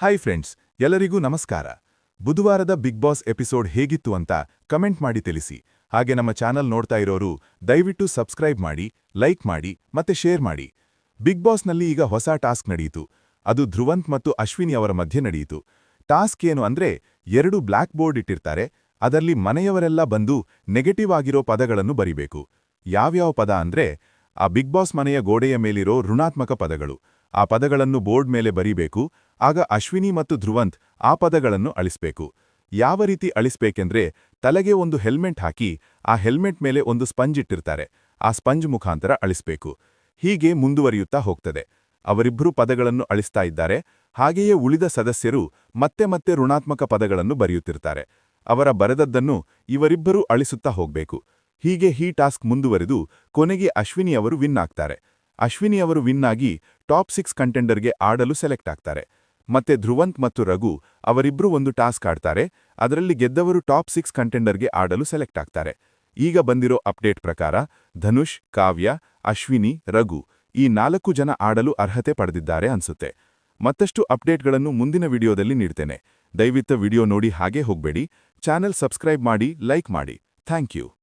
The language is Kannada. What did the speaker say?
ಹಾಯ್ ಫ್ರೆಂಡ್ಸ್ ಎಲ್ಲರಿಗೂ ನಮಸ್ಕಾರ. ಬುಧವಾರದ ಬಿಗ್ ಬಾಸ್ ಎಪಿಸೋಡ್ ಹೇಗಿತ್ತು ಅಂತ ಕಮೆಂಟ್ ಮಾಡಿ ತಿಳಿಸಿ. ಹಾಗೆ ನಮ್ಮ ಚಾನಲ್ ನೋಡ್ತಾ ಇರೋರು, ದಯವಿಟ್ಟು ಸಬ್ಸ್ಕ್ರೈಬ್ ಮಾಡಿ, ಲೈಕ್ ಮಾಡಿ ಮತ್ತೆ ಶೇರ್ ಮಾಡಿ. ಬಿಗ್ ಬಾಸ್ನಲ್ಲಿ ಈಗ ಹೊಸ ಟಾಸ್ಕ್ ನಡೆಯಿತು. ಅದು ಧ್ರುವಂತ್ ಮತ್ತು ಅಶ್ವಿನಿ ಅವರ ಮಧ್ಯೆ ನಡೆಯಿತು. ಟಾಸ್ಕ್ ಏನು ಅಂದ್ರೆ, ಎರಡು ಬ್ಲ್ಯಾಕ್ ಬೋರ್ಡ್ ಇಟ್ಟಿರ್ತಾರೆ. ಅದರಲ್ಲಿ ಮನೆಯವರೆಲ್ಲ ಬಂದು ನೆಗೆಟಿವ್ ಆಗಿರೋ ಪದಗಳನ್ನು ಬರಿಬೇಕು. ಯಾವ್ಯಾವ ಪದ ಅಂದ್ರೆ, ಆ ಬಿಗ್ ಬಾಸ್ ಮನೆಯ ಗೋಡೆಯ ಮೇಲಿರೋ ಋಣಾತ್ಮಕ ಪದಗಳು. ಆ ಪದಗಳನ್ನು ಬೋರ್ಡ್ ಮೇಲೆ ಬರೀಬೇಕು, ಆಗ ಅಶ್ವಿನಿ ಮತ್ತು ಧ್ರುವಂತ್ ಆ ಪದಗಳನ್ನು ಅಳಿಸ್ಬೇಕು. ಯಾವ ರೀತಿ ಅಳಿಸ್ಬೇಕೆಂದ್ರೆ, ತಲೆಗೆ ಒಂದು ಹೆಲ್ಮೆಟ್ ಹಾಕಿ, ಆ ಹೆಲ್ಮೆಟ್ ಮೇಲೆ ಒಂದು ಸ್ಪಂಜ್ ಇಟ್ಟಿರ್ತಾರೆ. ಆ ಸ್ಪಂಜ್ ಮುಖಾಂತರ ಅಳಿಸ್ಬೇಕು. ಹೀಗೆ ಮುಂದುವರಿಯುತ್ತಾ ಹೋಗ್ತದೆ. ಅವರಿಬ್ಬರು ಪದಗಳನ್ನು ಅಳಿಸ್ತಾ ಇದ್ದಾರೆ. ಹಾಗೆಯೇ ಉಳಿದ ಸದಸ್ಯರು ಮತ್ತೆ ಮತ್ತೆ ಋಣಾತ್ಮಕ ಪದಗಳನ್ನು ಬರೆಯುತ್ತಿರ್ತಾರೆ. ಅವರ ಬರೆದದ್ದನ್ನು ಇವರಿಬ್ಬರೂ ಅಳಿಸುತ್ತಾ ಹೋಗ್ಬೇಕು. ಹೀಗೆ ಈ ಟಾಸ್ಕ್ ಮುಂದುವರೆದು ಕೊನೆಗೆ ಅಶ್ವಿನಿ ಅವರು ವಿನ್ ಆಗ್ತಾರೆ. ಅಶ್ವಿನಿ ಅವರು ವಿನ್ ಆಗಿ ಟಾಪ್ ಸಿಕ್ಸ್ ಕಂಟೆಂಡರ್ಗೆ ಆಡಲು ಸೆಲೆಕ್ಟ್ ಆಗ್ತಾರೆ. ಮತ್ತೆ ಧ್ರುವಂತ್ ಮತ್ತು ರಘು ಅವರಿಬ್ರು ಒಂದು ಟಾಸ್ಕ್ ಆಡ್ತಾರೆ. ಅದರಲ್ಲಿ ಗೆದ್ದವರು ಟಾಪ್ ಸಿಕ್ಸ್ ಕಂಟೆಂಡರ್ಗೆ ಆಡಲು ಸೆಲೆಕ್ಟ್ ಆಗ್ತಾರೆ. ಈಗ ಬಂದಿರೋ ಅಪ್ಡೇಟ್ ಪ್ರಕಾರ ಧನುಷ್, ಕಾವ್ಯ, ಅಶ್ವಿನಿ, ರಘು ಈ ನಾಲ್ಕು ಜನ ಆಡಲು ಅರ್ಹತೆ ಪಡೆದಿದ್ದಾರೆ ಅನ್ಸುತ್ತೆ. ಮತ್ತಷ್ಟು ಅಪ್ಡೇಟ್ಗಳನ್ನು ಮುಂದಿನ ವಿಡಿಯೋದಲ್ಲಿ ನೀಡ್ತೇನೆ. ದಯವಿಟ್ಟು ವಿಡಿಯೋ ನೋಡಿ ಹಾಗೇ ಹೋಗಬೇಡಿ. ಚಾನೆಲ್ ಸಬ್ಸ್ಕ್ರೈಬ್ ಮಾಡಿ, ಲೈಕ್ ಮಾಡಿ. Thank you.